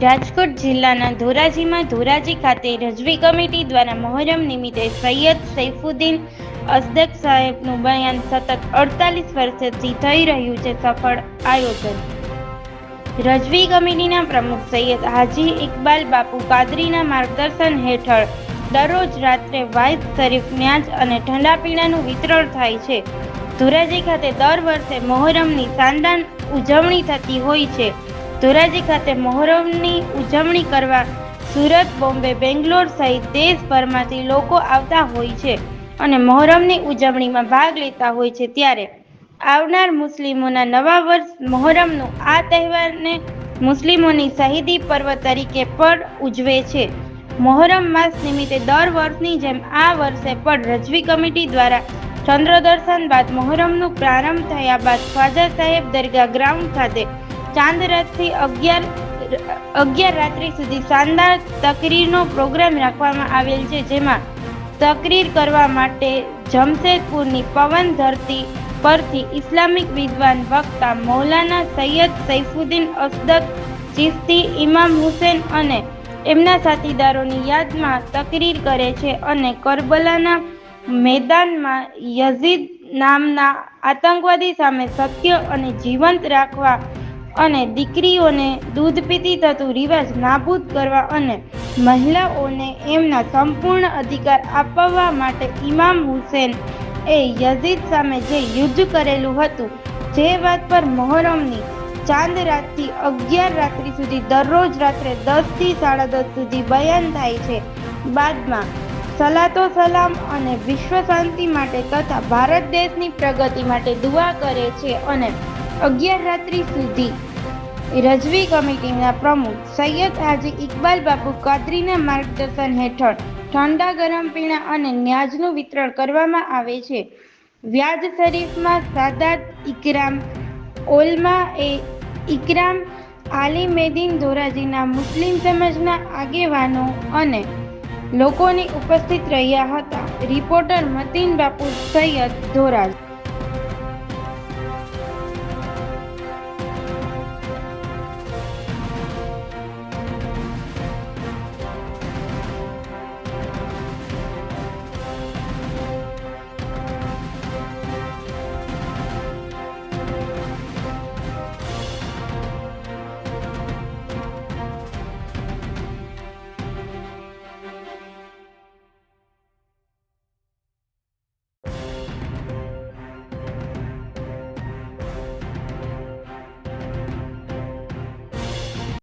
રાજકોટ જિલ્લાના ધોરાજીમાં ધોરાજી ખાતે રજવી કમિટી દ્વારા મોહરમ નિમિત્તે સૈયદ સૈફુદ્દીન અસદક સાહેબનું બયાન સતત અડતાલીસ વર્ષથી થઈ રહ્યું છે સફળ આયોજન. રજવી કમિટીના પ્રમુખ સૈયદ હાજી ઇકબાલ બાપુ કાદરીના માર્ગદર્શન હેઠળ દરરોજ રાત્રે વાઇઝ શરીફ ન્યાજ અને ઠંડા પીણાનું વિતરણ થાય છે. ધોરાજી ખાતે દર વર્ષે મોહરમની શાનદાર ઉજવણી થતી હોય છે. ધોરાજી ખાતે મોહરમની ઉજવણી કરવા સુરત, બોમ્બે, બેંગ્લોર સહિત દેશભરમાંથી લોકો આવતા હોય છે અને મહોરમની ઉજવણીમાં ભાગ લેતા હોય છે ત્યારે આવનાર મુસ્લિમોના નવા વર્ષ મહોરમનો આ તહેવારને મુસ્લિમોની શહીદી પર્વ તરીકે પણ ઉજવે છે. મહોરમ માસ નિમિત્તે દર વર્ષની જેમ આ વર્ષે પણ રજવી કમિટી દ્વારા ચંદ્ર દર્શન બાદ મહોરમનું પ્રારંભ થયા બાદ ખ્વાજા સાહેબ દરગાહ ગ્રાઉન્ડ ખાતે ચાંદ રાતથી અગિયાર અગિયાર રાત્રિ સુધી શાનદાર તકરીરનો પ્રોગ્રામ રાખવામાં આવેલ છે, જેમાં તકરીર કરવા માટે જમશેદપુરની પવન ધરતી પરથી ઇસ્લામિક વિદ્વાન વક્તા મૌલાના સૈયદ સૈફુદ્દીન અસદક ચિસ્તી ઇમામ હુસેન અને એમના સાથીદારોની યાદમાં તકરીર કરે છે અને કરબલાના મેદાનમાં યઝીદ નામના આતંકવાદી સામે સત્ય અને જીવંત રાખવા અને દીકરીઓને દૂધ પીતી થતું રિવાજ નાબૂદ કરવા અને મહિલાઓને એમના સંપૂર્ણ અધિકાર અપાવવા માટે ઇમામ હુસેન એ યઝીદ સામે જે યુદ્ધ કરેલું હતું, જે વાત પર મોહરમની ચાંદ રાતથી અગિયાર રાત્રિ સુધી દરરોજ રાત્રે દસથી સાડા દસ સુધી બયાન થાય છે. બાદમાં સલાતો સલામ અને વિશ્વ શાંતિ માટે તથા ભારત દેશની પ્રગતિ માટે દુઆ કરે છે અને અગિયાર રાત્રિ સુધી. રજવી કમિટીના પ્રમુખ સૈયદ હાજી ઇકબાલ બાપુ કાદરીના માર્ગદર્શન હેઠળ ઠંડા, ગરમ પીણા અને ન્યાજનું વિતરણ કરવામાં આવે છે. વ્યાજ શરીફમાં સાદાત ઇકરામ ઓલમા એ ઇકરામ આલી મેદીન ધોરાજીના મુસ્લિમ સમાજના આગેવાનો અને લોકોની ઉપસ્થિત રહ્યા હતા. રિપોર્ટર મતીન બાપુ સૈયદ ધોરાજ.